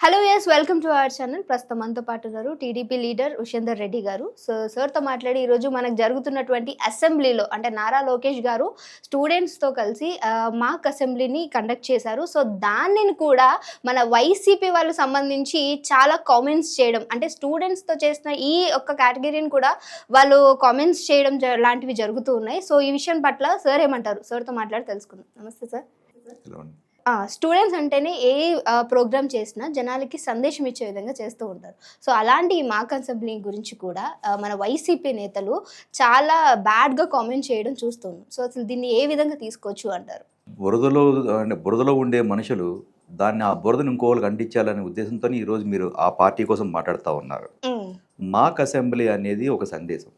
Hello yes welcome to our channel ప్రస్తుతం మనతో పాటు ఉన్నారు టీడీపీ లీడర్ ఉషేందర్ రెడ్డి గారు. సో సార్తో మాట్లాడి ఈరోజు మనకు జరుగుతున్నటువంటి అసెంబ్లీలో అంటే నారా లోకేష్ గారు స్టూడెంట్స్తో కలిసి మాక్ అసెంబ్లీని కండక్ట్ చేశారు. సో దానిని కూడా మన వైసీపీ వాళ్ళు సంబంధించి చాలా కామెంట్స్ చేయడం అంటే స్టూడెంట్స్తో చేసిన ఈ ఒక్క కేటగిరీని కూడా వాళ్ళు కామెంట్స్ చేయడం జ- లాంటివి జరుగుతూ ఉన్నాయి. సో ఈ విషయం పట్ల సార్ ఏమంటారు? సార్తో మాట్లాడి తెలుసుకుందాం. నమస్తే సార్ స్టూడెంట్స్ అంటేనే ఏ ప్రోగ్రామ్ చేసినా జనాలకి సందేశం ఇచ్చే విధంగా చేస్తూ ఉంటారు. సో అలాంటి ఈ మాక్ అసెంబ్లీ గురించి కూడా మన వైసీపీ నేతలు చాలా బ్యాడ్గా కామెంట్ చేయడం చూస్తున్నాం. సో అసలు దీన్ని ఏ విధంగా తీసుకోవచ్చు అంటారు? బురదలో అంటే బురదలో ఉండే మనుషులు దాన్ని ఆ బురదను ఇంకోళ్ళకి అంటించాలనే ఉద్దేశంతో ఈరోజు మీరు ఆ పార్టీ కోసం మాట్లాడుతూ ఉన్నారు. మాక్ అసెంబ్లీ అనేది ఒక సందేశం.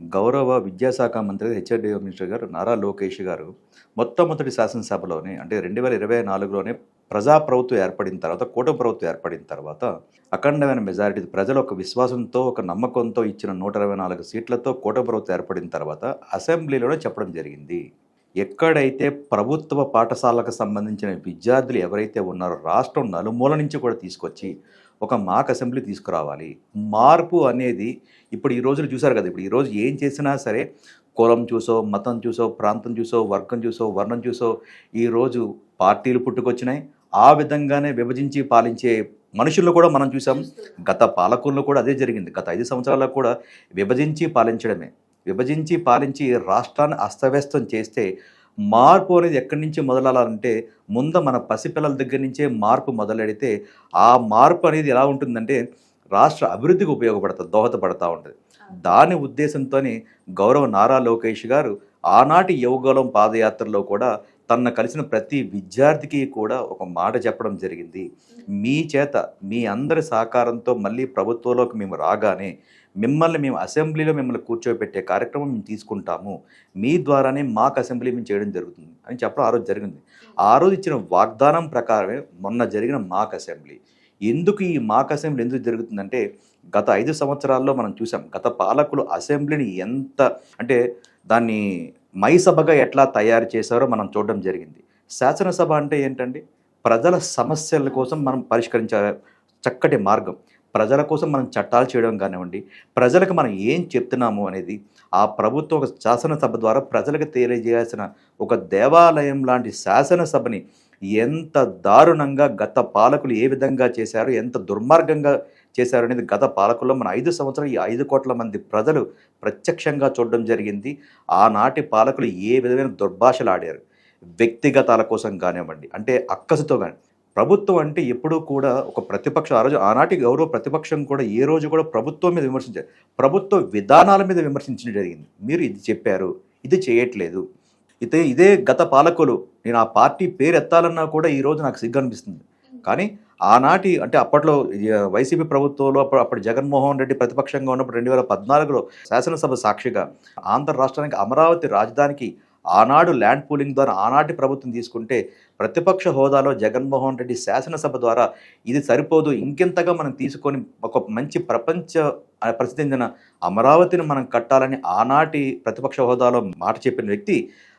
గౌరవ విద్యాశాఖ మంత్రి హెచ్ఆర్డి మినిస్టర్ గారు నారా లోకేష్ గారు మొట్టమొదటి శాసనసభలోనే అంటే రెండు వేల ఇరవై నాలుగులోనే ప్రజాప్రభుత్వం ఏర్పడిన తర్వాత కూటమి ప్రభుత్వం ఏర్పడిన తర్వాత అఖండమైన మెజారిటీ ప్రజల ఒక విశ్వాసంతో ఒక నమ్మకంతో ఇచ్చిన నూట ఇరవై నాలుగు సీట్లతో కూటమి ప్రభుత్వం ఏర్పడిన తర్వాత అసెంబ్లీలోనే చెప్పడం జరిగింది. ఎక్కడైతే ప్రభుత్వ పాఠశాలకు సంబంధించిన విద్యార్థులు ఎవరైతే ఉన్నారో రాష్ట్రం నలుమూల నుంచి కూడా తీసుకొచ్చి ఒక మాక్ అసెంబ్లీ తీసుకురావాలి. మార్పు అనేది ఇప్పుడు ఈ రోజులు చూసారు కదా ఇప్పుడు ఈ రోజు ఏం చేసినా సరే కులం చూసో మతం చూసో ప్రాంతం చూసో వర్గం చూసో వర్ణం చూసో ఈరోజు పార్టీలు పుట్టుకొచ్చినాయి. ఆ విధంగానే విభజించి పాలించే మనుషుల్లో కూడా మనం చూసాం గత పాలకుల్లో కూడా అదే జరిగింది. గత ఐదు సంవత్సరాల్లో కూడా విభజించి పాలించడమే. విభజించి పాలించి రాష్ట్రాన్ని అస్తవ్యస్తం చేస్తే మార్పు అనేది ఎక్కడి నుంచి మొదలవ్వాలంటే ముందు మన పసిపిల్లల దగ్గర నుంచే మార్పు మొదలెడితే ఆ మార్పు అనేది ఎలా ఉంటుందంటే రాష్ట్ర అభివృద్ధికి ఉపయోగపడుతుంది దోహదపడతా ఉంటుంది. దాని ఉద్దేశంతోనే గౌరవ నారా లోకేష్ గారు ఆనాటి యువగలం పాదయాత్రలో కూడా తన కలిసిన ప్రతి విద్యార్థికి కూడా ఒక మాట చెప్పడం జరిగింది. మీ చేత మీ అందరి సహకారంతో మళ్ళీ ప్రభుత్వంలోకి మేము రాగానే మిమ్మల్ని మేము అసెంబ్లీలో మిమ్మల్ని కూర్చోబెట్టే కార్యక్రమం మేము తీసుకుంటాము. మీ ద్వారానే మాకు అసెంబ్లీ మేము చేయడం జరుగుతుంది అని చెప్పడం ఆ రోజు జరిగింది. ఆ రోజు ఇచ్చిన వాగ్దానం ప్రకారమే మొన్న జరిగిన మాక్ అసెంబ్లీ. ఎందుకు ఈ మాక్ అసెంబ్లీ ఎందుకు జరుగుతుందంటే గత ఐదు సంవత్సరాల్లో మనం చూసాం గత పాలకులు అసెంబ్లీని ఎంత అంటే దాన్ని మైసభగా ఎట్లా తయారు చేశారో మనం చూడడం జరిగింది. శాసనసభ అంటే ఏంటండి? ప్రజల సమస్యల కోసం మనం పరిష్కరించే చక్కటి మార్గం. ప్రజల కోసం మనం చట్టాలు చేయడం కానివ్వండి ప్రజలకు మనం ఏం చెప్తున్నాము అనేది ఆ ప్రభుత్వం ఒక శాసనసభ ద్వారా ప్రజలకు తెలియజేయాల్సిన ఒక దేవాలయం లాంటి శాసనసభని ఎంత దారుణంగా గత పాలకులు ఏ విధంగా చేశారు ఎంత దుర్మార్గంగా చేశారు అనేది గత పాలకుల్లో మన ఐదు సంవత్సరాలు ఈ ఐదు కోట్ల మంది ప్రజలు ప్రత్యక్షంగా చూడడం జరిగింది. ఆనాటి పాలకులు ఏ విధమైన దుర్భాషలు ఆడారు వ్యక్తిగతాల కోసం కానివ్వండి అంటే అక్కసుతో కానీ ప్రభుత్వం అంటే ఎప్పుడూ కూడా ఒక ప్రతిపక్షం. ఆ రోజు ఆనాటి గౌరవ ప్రతిపక్షం కూడా ఏ రోజు కూడా ప్రభుత్వం మీద విమర్శించారు ప్రభుత్వ విధానాల మీద విమర్శించడం జరిగింది. మీరు ఇది చెప్పారు ఇది చేయట్లేదు. ఇదే ఇదే గత పాలకులు. నేను ఆ పార్టీ పేరు ఎత్తాలన్నా కూడా ఈ రోజు నాకు సిగ్గు అనిపిస్తుంది. కానీ ఆనాటి అంటే అప్పట్లో వైసీపీ ప్రభుత్వంలో అప్పుడు అప్పుడు జగన్మోహన్ రెడ్డి ప్రతిపక్షంగా ఉన్నప్పుడు రెండు వేల పద్నాలుగులో శాసనసభ సాక్షిగా ఆంధ్ర రాష్ట్రానికి అమరావతి రాజధానికి ఆనాడు ల్యాండ్ పూలింగ్ ద్వారా ఆనాటి ప్రభుత్వం తీసుకుంటే ప్రతిపక్ష హోదాలో జగన్మోహన్ రెడ్డి శాసనసభ ద్వారా ఇది సరిపోదు. ఇంకెంతగా మనం తీసుకొని ఒక మంచి ప్రపంచ ప్రసిద్ధించిన ప్రసిద్ధి చెందిన అమరావతిని మనం కట్టాలని ఆనాటి ప్రతిపక్ష హోదాలో మాట చెప్పిన వ్యక్తి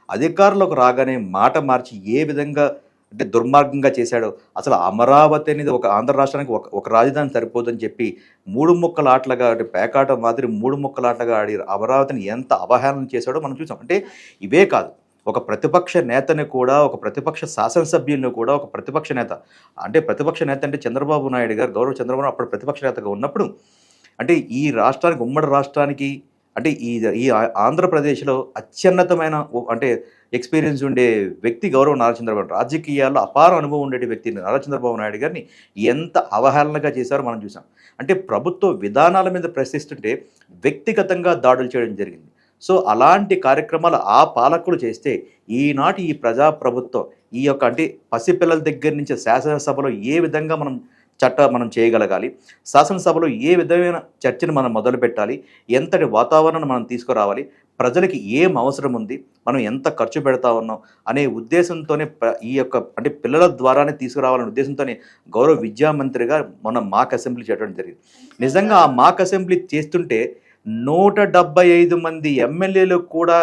అధికారంలోకి రాగానే మాట మార్చి ఏ విధంగా అంటే దుర్మార్గంగా చేశాడో. అసలు అమరావతి అనేది ఒక ఆంధ్ర రాష్ట్రానికి ఒక ఒక రాజధాని సరిపోదని చెప్పి మూడు ముక్కల ఆటలుగా అంటే పేకాట మాదిరి మూడు ముక్కల ఆటలుగా ఆడి అమరావతిని ఎంత అవహేళన చేశాడో మనం చూసాం. అంటే ఇవే కాదు. ఒక ప్రతిపక్ష నేతని కూడా ఒక ప్రతిపక్ష శాసనసభ్యుల్ని కూడా ఒక ప్రతిపక్ష నేత అంటే ప్రతిపక్ష నేత అంటే చంద్రబాబు నాయుడు గారు గౌరవ చంద్రబాబు అప్పుడు ప్రతిపక్ష నేతగా ఉన్నప్పుడు అంటే ఈ రాష్ట్రానికి ఉమ్మడి రాష్ట్రానికి అంటే ఈ ఈ ఆంధ్రప్రదేశ్లో అత్యున్నతమైన ఓ- అంటే ఎక్స్పీరియన్స్ ఉండే వ్యక్తి గౌరవ నారా చంద్రబాబు రాజకీయాల్లో అపార అనుభవం ఉండే వ్యక్తి నారా చంద్రబాబు నాయుడు గారిని ఎంత అవహేళనగా చేశారో మనం చూసాం. అంటే ప్రభుత్వ విధానాల మీద ప్రశ్నిస్తుంటే వ్యక్తిగతంగా దాడులు చేయడం జరిగింది. సో అలాంటి కార్యక్రమాలు ఆ పాలకులు చేస్తే ఈనాటి ఈ ప్రజాప్రభుత్వం ఈ యొక్క అంటే పసిపిల్లల దగ్గర నుంచి శాసనసభలో ఏ విధంగా మనం చట్ట మనం చేయగలగాలి. శాసనసభలో ఏ విధమైన చర్చను మనం మొదలు పెట్టాలి ఎంతటి వాతావరణం మనం తీసుకురావాలి? ప్రజలకి ఏం అవసరం ఉంది? మనం ఎంత ఖర్చు పెడతా ఉన్నాం? అనే ఉద్దేశంతోనే ఈ యొక్క అంటే పిల్లల ద్వారానే తీసుకురావాలనే ఉద్దేశంతోనే గౌరవ విద్యామంత్రిగా మొన్న మాక్ అసెంబ్లీ చేయడం జరిగింది. నిజంగా ఆ మాక్ అసెంబ్లీ చేస్తుంటే నూట డెబ్బై ఐదు మంది ఎమ్మెల్యేలు కూడా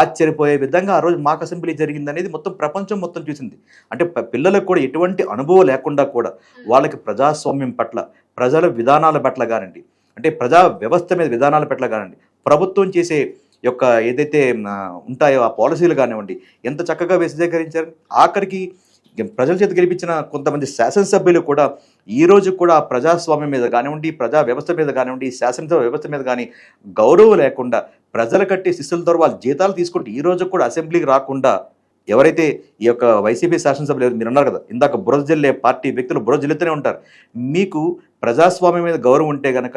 ఆశ్చర్యపోయే విధంగా ఆ రోజు మాక్ అసెంబ్లీ జరిగింది అనేది మొత్తం ప్రపంచం మొత్తం చూసింది. అంటే పిల్లలకు కూడా ఎటువంటి అనుభవం లేకుండా కూడా వాళ్ళకి ప్రజాస్వామ్యం పట్ల ప్రజల విధానాల పట్ల కానివ్వండి అంటే ప్రజా వ్యవస్థ మీద విధానాల పట్ల కానివ్వండి ప్రభుత్వం చేసే యొక్క ఏదైతే ఉంటాయో ఆ పాలసీలు కానివ్వండి ఎంత చక్కగా విశదీకరించారు. ఆఖరికి ప్రజల చేత గెలిపించిన కొంతమంది శాసనసభ్యులు కూడా ఈ రోజు కూడా ప్రజాస్వామ్యం మీద కానివ్వండి ప్రజా వ్యవస్థ మీద కానివ్వండి శాసనసభ వ్యవస్థ మీద కానీ గౌరవం లేకుండా ప్రజలు కట్టే శిస్తుల ద్వారా వాళ్ళు జీతాలు తీసుకుంటే ఈ రోజు కూడా అసెంబ్లీకి రాకుండా ఎవరైతే ఈ యొక్క వైసీపీ శాసనసభ్యులు మీరు అన్నారు కదా ఇందాక బురద జల్లే పార్టీ వ్యక్తులు బురద జల్లుతూనే ఉంటారు. మీకు ప్రజాస్వామ్యం మీద గౌరవం ఉంటే గనక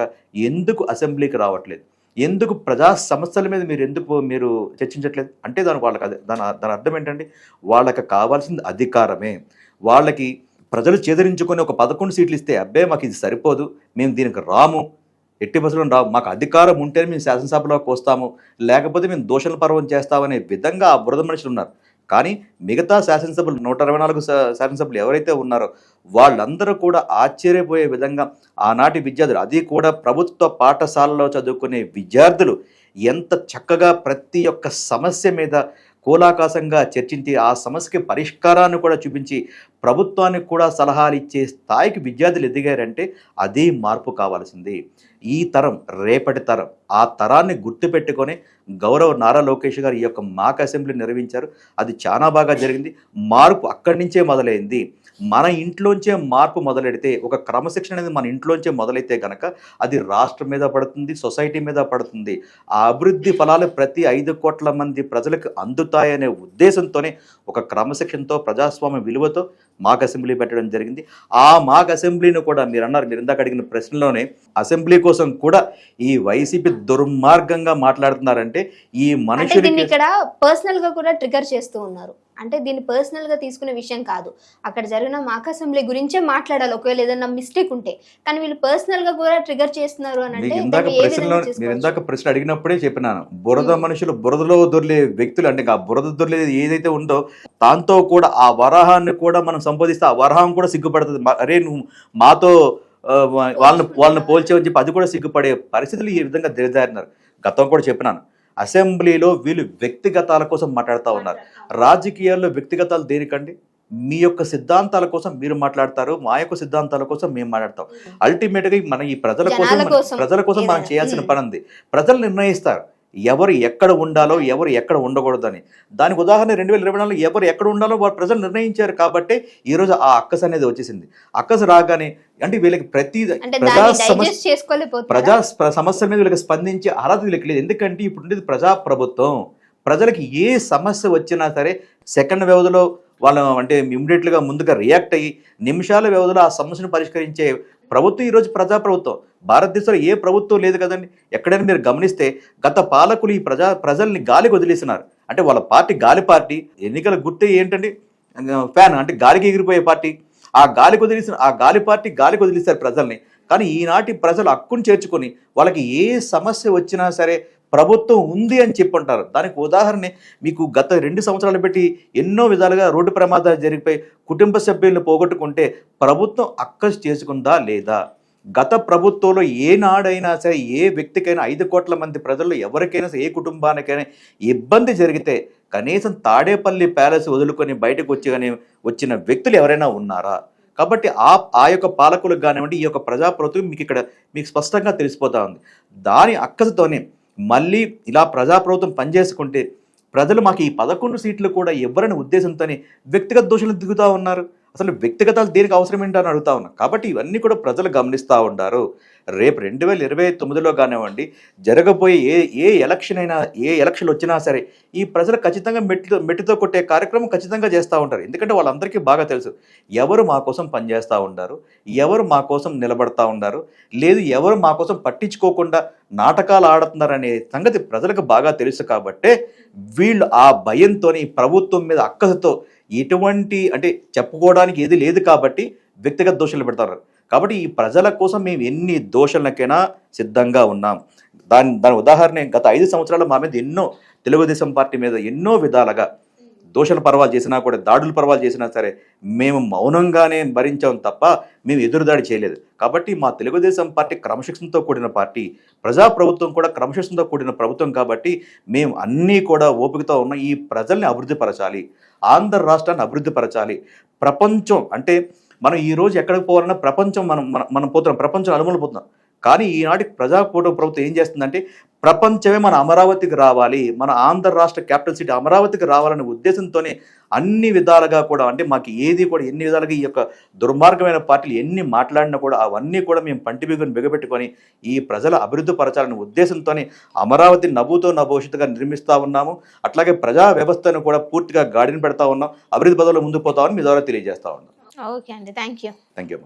ఎందుకు అసెంబ్లీకి రావట్లేదు? ఎందుకు ప్రజా సమస్యల మీద మీరు ఎందుకు మీరు చర్చించట్లేదు? అంటే దాని వాళ్ళకి అదే దాని దాని అర్థం ఏంటంటే వాళ్ళకి కావాల్సింది అధికారమే. వాళ్ళకి ప్రజలు చేదరించుకొని ఒక పదకొండు సీట్లు ఇస్తే అబ్బే మాకు ఇది సరిపోదు మేము దీనికి రాము. ఎట్టి బస్సులో రాము మాకు అధికారం ఉంటేనే మేము శాసనసభలోకి వస్తాము. లేకపోతే మేము దోషణ పర్వం చేస్తామనే విధంగా ఆ బురద మనుషులు ఉన్నారు. కానీ మిగతా శాసనసభలు నూట అరవై నాలుగు శాసనసభలు ఎవరైతే ఉన్నారో వాళ్ళందరూ కూడా ఆశ్చర్యపోయే విధంగా ఆనాటి విద్యార్థులు అది కూడా ప్రభుత్వ పాఠశాలలో చదువుకునే విద్యార్థులు ఎంత చక్కగా ప్రతి ఒక్క సమస్య మీద కూలాకాశంగా చర్చించి ఆ సమస్యకి పరిష్కారాన్ని కూడా చూపించి ప్రభుత్వానికి కూడా సలహాలు ఇచ్చే స్థాయికి విద్యార్థులు ఎదిగారంటే అదే మార్పు కావాల్సింది. ఈ తరం రేపటి తరం ఆ తరాన్ని గుర్తుపెట్టుకొని గౌరవ నారా లోకేష్ గారు ఈ యొక్క మాక్ అసెంబ్లీ నిర్వహించారు. అది చాలా బాగా జరిగింది. మార్పు అక్కడి నుంచే మొదలైంది. మన ఇంట్లోంచే మార్పు మొదలెడితే ఒక క్రమశిక్షణ అనేది మన ఇంట్లోంచే మొదలైతే కనుక అది రాష్ట్రం మీద పడుతుంది సొసైటీ మీద పడుతుంది. ఆ అభివృద్ధి ఫలాలు ప్రతి ఐదు కోట్ల మంది ప్రజలకు అందుతాయనే ఉద్దేశంతోనే ఒక క్రమశిక్షణతో ప్రజాస్వామ్య విలువతో మాక్ అసెంబ్లీ పెట్టడం జరిగింది. ఆ మాక్ అసెంబ్లీని కూడా మీరు అన్నారు మీరు ఇందాక అడిగిన ప్రశ్నలోనే అసెంబ్లీ కోసం కూడా ఈ వైసీపీ దుర్మార్గంగా మాట్లాడుతున్నారంటే ఈ మనుషులకి ఇక్కడ పర్సనల్గా కూడా ట్రిగర్ చేస్తూ ఉన్నారు. అంటే దీన్ని పర్సనల్గా తీసుకునే విషయం కాదు. అక్కడ జరిగిన మాక్ అసెంబ్లీ గురించే మాట్లాడాలి. ఒకవేళ ఏదైనా మిస్టేక్ ఉంటే. కానీ వీళ్ళు పర్సనల్గా కూడా ట్రిగర్ చేస్తున్నారు అని అంటే ఇందాక ప్రశ్నలో చేసుకోవచ్చు? ఇందాక ప్రశ్న అడిగినప్పుడే చెప్పినాను. బురద. మనుషులు బురదలో దొర్లే వ్యక్తులు అంటే ఆ బురద దొర్లే ఏదైతే ఉందో దాంతో కూడా ఆ వరాహాన్ని కూడా మనం సంబోధిస్తే ఆ వరాహం కూడా సిగ్గుపడుతుంది. అరే నువ్వు మాతో వాళ్ళని వాళ్ళని పోల్చేవని చెప్పి అది కూడా సిగ్గుపడే పరిస్థితులు ఈ విధంగా దిగజారినారు. గతం కూడా చెప్పినాను. అసెంబ్లీలో వీళ్ళు వ్యక్తిగతాల కోసం మాట్లాడుతూ ఉన్నారు. రాజకీయాల్లో వ్యక్తిగతాలు దేనికండి? మీ యొక్క సిద్ధాంతాల కోసం మీరు మాట్లాడతారు మా యొక్క సిద్ధాంతాల కోసం మేము మాట్లాడతాం. అల్టిమేట్గా మన ఈ ప్రజల కోసం ప్రజల కోసం మనం. చేయాల్సిన. పని ఉంది ప్రజలు నిర్ణయిస్తారు. ఎవరు ఎక్కడ ఉండాలో ఎవరు ఎక్కడ ఉండకూడదని. దానికి ఉదాహరణ రెండు వేల ఇరవై నాలుగులో ఎవరు ఎక్కడ ఉండాలో వారు ప్రజలు నిర్ణయించారు కాబట్టి ఈ రోజు ఆ అక్కస్ అనేది వచ్చేసింది. అక్కస్ రాగానే అంటే వీళ్ళకి ప్రతి ప్రజా సమస్య ప్రజా ప్ర- సమస్యల మీద వీళ్ళకి స్పందించే అర్హత వీళ్ళకి లేదు. ఎందుకంటే ఇప్పుడు ఉండేది ప్రజా ప్రభుత్వం ప్రజలకి ఏ సమస్య వచ్చినా సరే సెకండ్ వ్యవధిలో వాళ్ళు అంటే ఇమ్మీడియట్గా ముందుగా రియాక్ట్ అయ్యి నిమిషాల వ్యవధిలో ఆ సమస్యను పరిష్కరించే ప్రభుత్వం ఈరోజు ప్రజా ప్రభుత్వం భారతదేశంలో ఏ ప్రభుత్వం లేదు కదండి. ఎక్కడైనా మీరు గమనిస్తే గత పాలకులు ఈ ప్రజా ప్రజల్ని గాలికి వదిలేసినారు. అంటే వాళ్ళ పార్టీ గాలి పార్టీ ఎన్నికల గుర్తే ఏంటండి? ఫ్యాన్ అంటే గాలికి ఎగిరిపోయే పార్టీ. ఆ గాలి వదిలేసిన ఆ గాలి పార్టీ గాలి వదిలేశారు ప్రజల్ని. కానీ ఈనాటి ప్రజలు హక్కును చేర్చుకొని వాళ్ళకి ఏ సమస్య వచ్చినా సరే ప్రభుత్వం ఉంది అని చెప్పుంటారు. దానికి ఉదాహరణ మీకు గత రెండు సంవత్సరాలు పెట్టి ఎన్నో విధాలుగా రోడ్డు ప్రమాదాలు జరిగిపోయి కుటుంబ సభ్యులను పోగొట్టుకుంటే ప్రభుత్వం అక్కసు చేసుకుందా లేదా? గత ప్రభుత్వంలో ఏనాడైనా సరే ఏ వ్యక్తికైనా ఐదు కోట్ల మంది ప్రజల్లో ఎవరికైనా సరే, ఏ కుటుంబానికైనా ఇబ్బంది జరిగితే కనీసం తాడేపల్లి ప్యాలెస్ వదులుకొని బయటకు వచ్చి కానీ వచ్చిన వ్యక్తులు ఎవరైనా ఉన్నారా? కాబట్టి ఆ ఆ యొక్క పాలకులకు కానివ్వండి ఈ యొక్క ప్రజాప్రభుత్వం మీకు ఇక్కడ మీకు స్పష్టంగా తెలిసిపోతా ఉంది. దాని అక్కసతోనే మళ్ళీ ఇలా ప్రజాప్రభుత్వం పనిచేసుకుంటే ప్రజలు మాకు ఈ పదకొండు సీట్లు కూడా ఎవరైనా ఉద్దేశంతోనే వ్యక్తిగత దోషులు దిగుతూ ఉన్నారు. అసలు వ్యక్తిగతాలు దేనికి అవసరం ఏంటని అడుగుతా ఉన్నా. కాబట్టి ఇవన్నీ కూడా ప్రజలు గమనిస్తూ ఉంటారు రేపు రెండు వేల ఇరవై తొమ్మిదిలో కానివ్వండి జరగబోయే ఏ ఏ ఎలక్షన్ అయినా ఏ ఎలక్షన్ వచ్చినా సరే ఈ ప్రజలు ఖచ్చితంగా మెట్టితో మెట్టితో కొట్టే కార్యక్రమం ఖచ్చితంగా చేస్తూ ఉంటారు. ఎందుకంటే వాళ్ళందరికీ బాగా తెలుసు ఎవరు మా కోసం పనిచేస్తూ ఉంటారు ఎవరు మా కోసం నిలబడతా ఉన్నారు లేదు ఎవరు మా కోసం పట్టించుకోకుండా నాటకాలు ఆడుతున్నారనే సంగతి ప్రజలకు బాగా తెలుసు కాబట్టే వీళ్ళు ఆ భయంతో ప్రభుత్వం మీద అక్కసతో ఎటువంటి అంటే చెప్పుకోవడానికి ఏది లేదు కాబట్టి వ్యక్తిగత దోషాలు పెడతారు. కాబట్టి ఈ ప్రజల కోసం మేము ఎన్ని దోషాలకైనా సిద్ధంగా ఉన్నాం. దాని దాని ఉదాహరణ గత ఐదు సంవత్సరాలు మా మీద ఎన్నో తెలుగుదేశం పార్టీ మీద ఎన్నో విధాలుగా దోషణ పర్వాలు చేసినా కూడా దాడులు పర్వాలు చేసినా సరే మేము మౌనంగానే భరించాం తప్ప మేము ఎదురుదాడి చేయలేదు. కాబట్టి మా తెలుగుదేశం పార్టీ క్రమశిక్షణతో కూడిన పార్టీ ప్రజా ప్రభుత్వం కూడా క్రమశిక్షణతో కూడిన ప్రభుత్వం కాబట్టి మేము అన్నీ కూడా ఓపికతో ఉన్న ఈ ప్రజల్ని అభివృద్ధి పరచాలి ఆంధ్ర రాష్ట్రాన్ని అభివృద్ధి పరచాలి. ప్రపంచం అంటే మనం ఈ రోజు ఎక్కడికి పోవాలన్నా ప్రపంచం మనం మనం- మనం పోతున్నాం. ప్రపంచం అనుమలు పోతున్నాం. కానీ ఈనాటి ప్రజాకూట ప్రభుత్వం ఏం చేస్తుందంటే ప్రపంచమే మన అమరావతికి రావాలి మన ఆంధ్ర రాష్ట్ర క్యాపిటల్ సిటీ అమరావతికి రావాలనే ఉద్దేశంతోనే అన్ని విధాలుగా కూడా అంటే మాకు ఏది కూడా ఎన్ని విధాలుగా ఈ యొక్క దుర్మార్గమైన పార్టీలు ఎన్ని మాట్లాడినా కూడా అవన్నీ కూడా మేము పంటి బిగుని బిగబెట్టుకొని ఈ ప్రజల అభివృద్ధి పరచాలనే ఉద్దేశంతోనే అమరావతి నవ్వుతో నా భవిష్యత్తుగా నిర్మిస్తా ఉన్నాము. అట్లాగే ప్రజా వ్యవస్థను కూడా పూర్తిగా గాడిని పెడతా ఉన్నాం. అభివృద్ధి పదవులు ముందుకు పోతామని మీ ద్వారా తెలియజేస్తా ఉన్నాం. ఓకే అండి. Thank you. Thank you